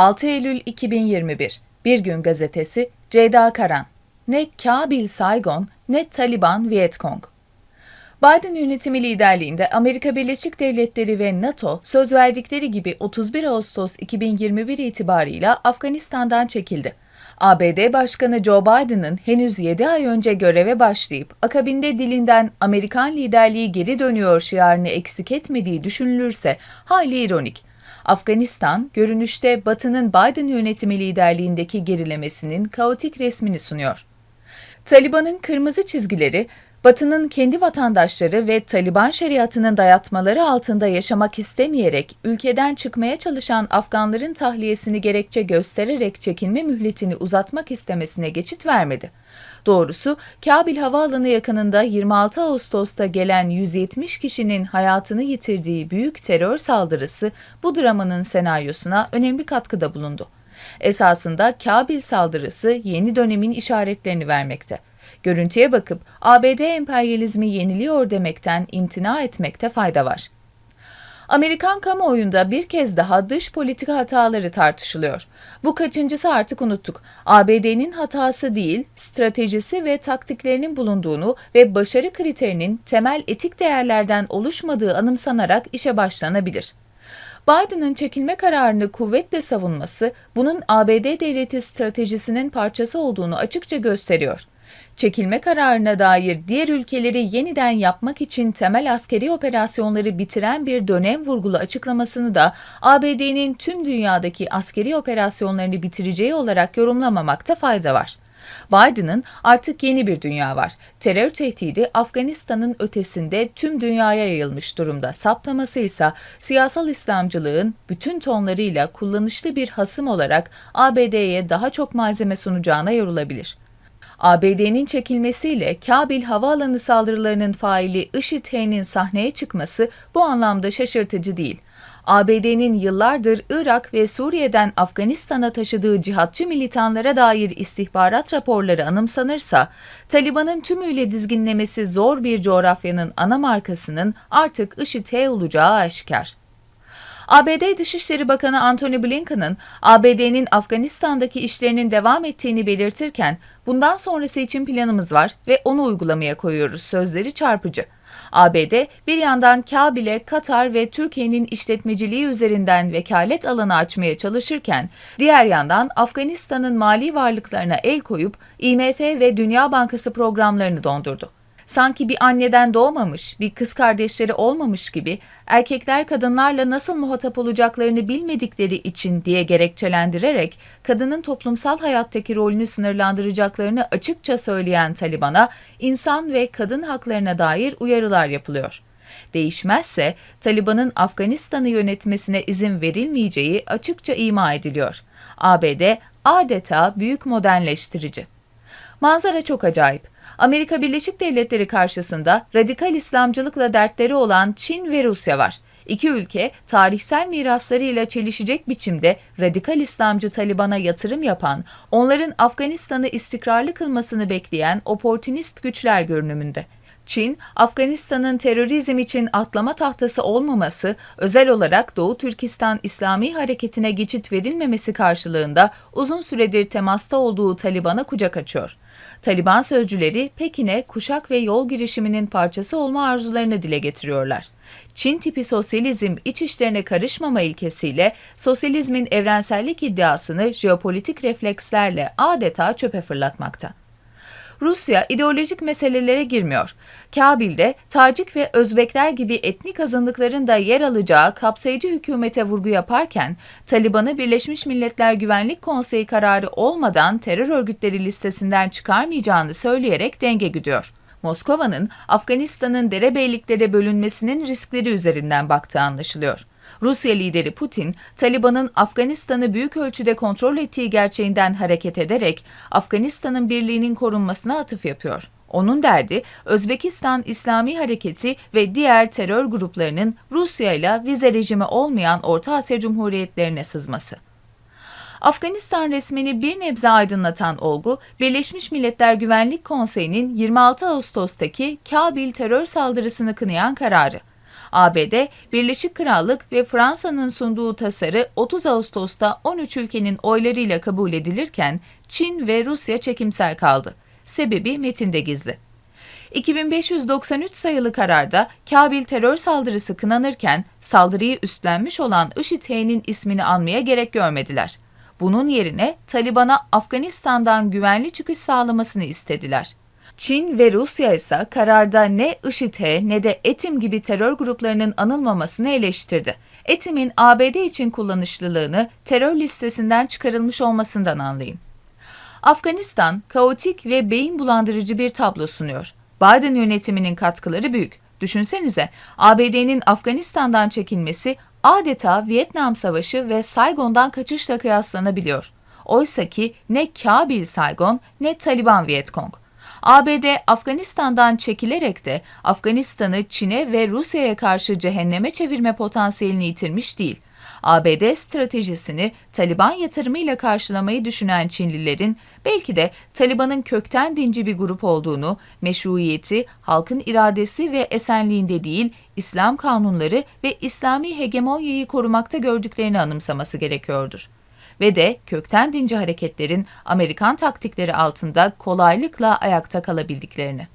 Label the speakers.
Speaker 1: 6 Eylül 2021 Bir Gün Gazetesi Ceyda Karan Ne Kabil Saigon ne Taliban Vietcong Biden yönetimi liderliğinde Amerika Birleşik Devletleri ve NATO söz verdikleri gibi 31 Ağustos 2021 itibarıyla Afganistan'dan çekildi. ABD Başkanı Joe Biden'ın henüz 7 ay önce göreve başlayıp akabinde dilinden Amerikan liderliği geri dönüyor şiarını eksik etmediği düşünülürse hayli ironik. Afganistan, görünüşte Batı'nın Biden yönetimi liderliğindeki gerilemesinin kaotik resmini sunuyor. Taliban'ın kırmızı çizgileri, Batı'nın kendi vatandaşları ve Taliban şeriatının dayatmaları altında yaşamak istemeyerek ülkeden çıkmaya çalışan Afganların tahliyesini gerekçe göstererek çekilme mühletini uzatmak istemesine geçit vermedi. Doğrusu Kabil Havaalanı yakınında 26 Ağustos'ta gelen 170 kişinin hayatını yitirdiği büyük terör saldırısı bu dramanın senaryosuna önemli katkıda bulundu. Esasında Kabil saldırısı yeni dönemin işaretlerini vermekte. Görüntüye bakıp ABD emperyalizmi yeniliyor demekten imtina etmekte fayda var. Amerikan kamuoyunda bir kez daha dış politika hataları tartışılıyor. Bu kaçıncısı artık unuttuk. ABD'nin hatası değil, stratejisi ve taktiklerinin bulunduğunu ve başarı kriterinin temel etik değerlerden oluşmadığı anımsanarak işe başlanabilir. Biden'ın çekilme kararını kuvvetle savunması bunun ABD devleti stratejisinin parçası olduğunu açıkça gösteriyor. Çekilme kararına dair diğer ülkeleri yeniden yapmak için temel askeri operasyonları bitiren bir dönem vurgulu açıklamasını da ABD'nin tüm dünyadaki askeri operasyonlarını bitireceği olarak yorumlamamakta fayda var. Biden'ın artık yeni bir dünya var. Terör tehdidi Afganistan'ın ötesinde tüm dünyaya yayılmış durumda. Saptaması ise siyasal İslamcılığın bütün tonlarıyla kullanışlı bir hasım olarak ABD'ye daha çok malzeme sunacağına yorulabilir. ABD'nin çekilmesiyle Kabil havaalanı saldırılarının faili IŞİD-H'nin sahneye çıkması bu anlamda şaşırtıcı değil. ABD'nin yıllardır Irak ve Suriye'den Afganistan'a taşıdığı cihatçı militanlara dair istihbarat raporları anımsanırsa, Taliban'ın tümüyle dizginlemesi zor bir coğrafyanın ana markasının artık IŞİD-H olacağı aşikar. ABD Dışişleri Bakanı Antony Blinken'ın ABD'nin Afganistan'daki işlerinin devam ettiğini belirtirken bundan sonrası için planımız var ve onu uygulamaya koyuyoruz sözleri çarpıcı. ABD bir yandan Kabil'e Katar ve Türkiye'nin işletmeciliği üzerinden vekalet alanı açmaya çalışırken diğer yandan Afganistan'ın mali varlıklarına el koyup IMF ve Dünya Bankası programlarını dondurdu sanki bir anneden doğmamış, bir kız kardeşleri olmamış gibi erkekler kadınlarla nasıl muhatap olacaklarını bilmedikleri için diye gerekçelendirerek kadının toplumsal hayattaki rolünü sınırlandıracaklarını açıkça söyleyen Taliban'a insan ve kadın haklarına dair uyarılar yapılıyor. Değişmezse Taliban'ın Afganistan'ı yönetmesine izin verilmeyeceği açıkça ima ediliyor. ABD adeta büyük modernleştirici. Manzara çok acayip. Amerika Birleşik Devletleri karşısında radikal İslamcılıkla dertleri olan Çin ve Rusya var. İki ülke tarihsel miraslarıyla çelişecek biçimde radikal İslamcı Taliban'a yatırım yapan, onların Afganistan'ı istikrarlı kılmasını bekleyen oportunist güçler görünümünde. Çin, Afganistan'ın terörizm için atlama tahtası olmaması, özel olarak Doğu Türkistan İslami hareketine geçit verilmemesi karşılığında uzun süredir temasta olduğu Taliban'a kucak açıyor. Taliban sözcüleri Pekin'e kuşak ve yol girişiminin parçası olma arzularını dile getiriyorlar. Çin tipi sosyalizm iç işlerine karışmama ilkesiyle sosyalizmin evrensellik iddiasını jeopolitik reflekslerle adeta çöpe fırlatmakta. Rusya ideolojik meselelere girmiyor. Kabil'de Tacik ve Özbekler gibi etnik azınlıkların da yer alacağı kapsayıcı hükümete vurgu yaparken, Taliban'ı Birleşmiş Milletler Güvenlik Konseyi kararı olmadan terör örgütleri listesinden çıkarmayacağını söyleyerek denge gidiyor. Moskova'nın Afganistan'ın derebeyliklere bölünmesinin riskleri üzerinden baktığı anlaşılıyor. Rusya lideri Putin, Taliban'ın Afganistan'ı büyük ölçüde kontrol ettiği gerçeğinden hareket ederek Afganistan'ın birliğinin korunmasına atıf yapıyor. Onun derdi Özbekistan İslami Hareketi ve diğer terör gruplarının Rusya ile vize rejimi olmayan Orta Asya Cumhuriyetlerine sızması. Afganistan resmini bir nebze aydınlatan olgu, Birleşmiş Milletler Güvenlik Konseyi'nin 26 Ağustos'taki Kabil terör saldırısını kınayan kararı. ABD, Birleşik Krallık ve Fransa'nın sunduğu tasarı 30 Ağustos'ta 13 ülkenin oylarıyla kabul edilirken Çin ve Rusya çekimser kaldı. Sebebi metinde gizli. 2593 sayılı kararda Kabil terör saldırısı kınanırken saldırıyı üstlenmiş olan IŞİD-H'nin ismini anmaya gerek görmediler. Bunun yerine Taliban'a Afganistan'dan güvenli çıkış sağlamasını istediler. Çin ve Rusya ise kararda ne IŞİD ne de ETİM gibi terör gruplarının anılmamasını eleştirdi. ETİM'in ABD için kullanışlılığını terör listesinden çıkarılmış olmasından anlayın. Afganistan, kaotik ve beyin bulandırıcı bir tablo sunuyor. Biden yönetiminin katkıları büyük. Düşünsenize, ABD'nin Afganistan'dan çekilmesi adeta Vietnam Savaşı ve Saigon'dan kaçışla kıyaslanabiliyor. Oysa ki ne Kabil Saigon ne Taliban Vietcong. ABD Afganistan'dan çekilerek de Afganistan'ı Çin'e ve Rusya'ya karşı cehenneme çevirme potansiyelini yitirmiş değil. ABD stratejisini Taliban yatırımıyla karşılamayı düşünen Çinlilerin belki de Taliban'ın kökten dinci bir grup olduğunu, meşruiyeti, halkın iradesi ve esenliğinde değil, İslam kanunları ve İslami hegemonyayı korumakta gördüklerini anımsaması gerekiyordur ve de kökten dinci hareketlerin Amerikan taktikleri altında kolaylıkla ayakta kalabildiklerini.